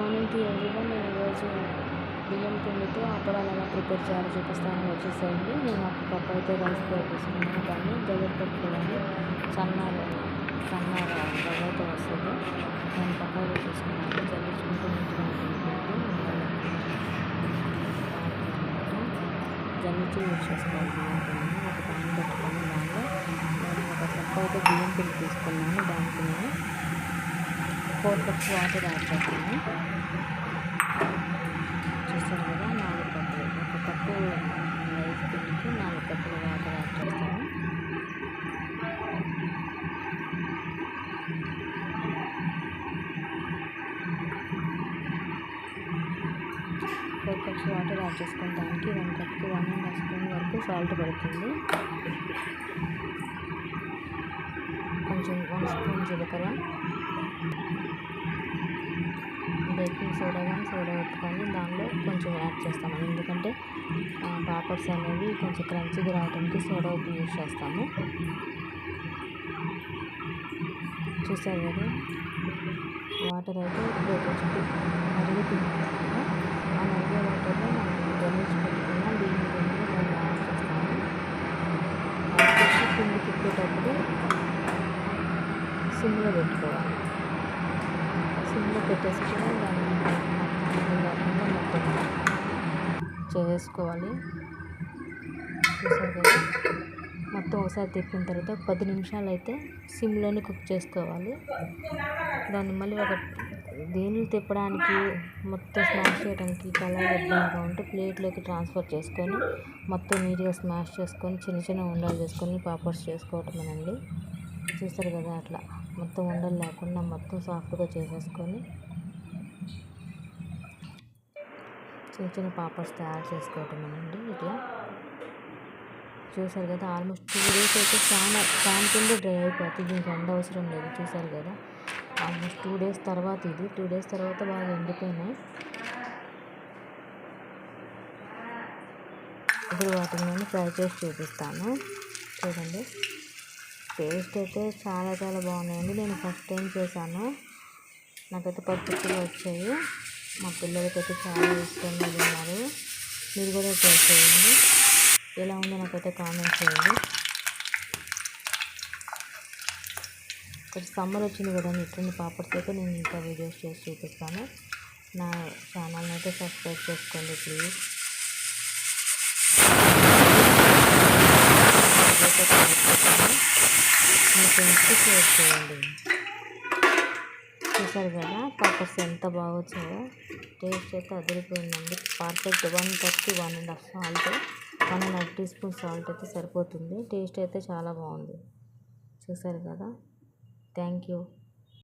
Morning tea everyone నేను ఈరోజు బియ్యం పిండితో అప్పడాలు ఎలా ప్రిపేర్ చేయాలో చూపిస్తాను. వచ్చేసేయండి. నేను ఒక కప్ అయితే రైస్ ఫ్లోర్ తీసుకున్నాను దాన్ని దగ్గర పెట్టుకోవాలి. సన్నారు సన్నారు దగ్గరతో వస్తుంది. నేను పక్కకు తీసుకున్నాను. జల్లించుకుంటూ జల్లించి యూజ్ చేసుకోవాలి బియ్యం ఒక ప్యాన్ పెట్టుకొని దానిలో నేను ఒక కప్ అయితే బియ్యం పిండి తీసుకున్నాను. దానికి నేను ఫోర్ కప్స్ వాటర్ యాడ్ చేస్తాను. ఫోర్ కప్స్ వాటర్ యాడ్ చేసుకున్న దానికి వన్ కప్కి వన్ అండ్ హాఫ్ స్పూన్ వరకు సాల్ట్ పడుతుంది. కొంచెం వన్ స్పూన్ జీలకర్ర. బేకింగ్ సోడా కానీ సోడా ఉప్పు కానీ దానిలో కొంచెం యాడ్ చేస్తాము ఎందుకంటే పాపడ్స్ అనేవి కొంచెం క్రంచీగా రావడానికి సోడా ఉప్పు యూజ్ చేస్తాము. చూసారు కదా? వాటర్ అయితే ఇప్పుడు మరుగుతుంది ఆ మరిగే వాటర్లో మనం పెట్టుకున్న బియ్యం దాన్ని యాడ్ చేస్తాము యాడ్ చేసి పిండి తిప్పేటప్పుడు సిమ్లో పెట్టుకోవాలి. సిమ్లో పెట్టేసుకొని దాన్ని లేకుండా మొత్తం చేసుకోవాలి. చూసారు కదా? మొత్తం ఒకసారి తిప్పిన తర్వాత పది నిమిషాలు అయితే సిమ్లోనే కుక్ చేసుకోవాలి. దాన్ని మళ్ళీ ఒక దేనిని తిప్పడానికి మొత్తం స్మాష్ చేయడానికి కలర్ ఇబ్బందిగా ఉంటే ప్లేట్లోకి ట్రాన్స్ఫర్ చేసుకొని మొత్తం నీట్గా స్మాష్ చేసుకొని చిన్న చిన్న ఉండలు చేసుకొని పాపర్స్ చేసుకోవటమేనండి చూస్తారు కదా అట్లా. మొత్తం ఉండలు లేకుండా మొత్తం సాఫ్ట్గా చేసేసుకొని చిన్న చిన్న పాపర్స్ తయారు చేసుకోవటమేనండి ఇట్లా. చూసారు కదా ఆల్మోస్ట్ టూ డేస్ అయితే ఫ్యాన్ ఫ్యాన్ కింద డ్రై అయిపోతుంది. దీనికి ఎండ అవసరం లేదు. చూసారు కదా. ఆల్మోస్ట్ టూ డేస్ తర్వాత ఇది. టూ డేస్ తర్వాత బాగా ఎండిపోయినాయి. ఇప్పుడు వాటిని నేను ఫ్రై చేసి చూపిస్తాను. చూడండి. టేస్ట్ అయితే చాలా చాలా బాగున్నాయండి. నేను ఫస్ట్ టైం చేశాను. నాకైతే పర్ఫెక్ట్గా వచ్చాయి. మా పిల్లలకైతే చాలా ఇష్టంగా తిన్నారు మీరు కూడా ట్రై చేయండి. ఎలా ఉందో నాకైతే కామెంట్ చేయండి. ఇక్కడ సమ్మర్ వచ్చింది కదా ఇటువంటి పాపడ్స్ అయితే నేను ఇంకా వీడియోస్ చేసి చూపిస్తాను. నా ఛానల్ని అయితే సబ్స్క్రైబ్ చేసుకోండి ప్లీజ్. మీ ఫ్రెండ్స్కి షేర్ చేయండి చూసారు కదా పాపడ్స్ ఎంత బాగా వచ్చాయో. టేస్ట్ అయితే అదిరిపోయిందండి. Perfect one thirty one and half salt. One and half tea spoon salt అయితే సరిపోతుంది. టేస్ట్ అయితే చాలా బాగుంది. చూసారు కదా. Thank you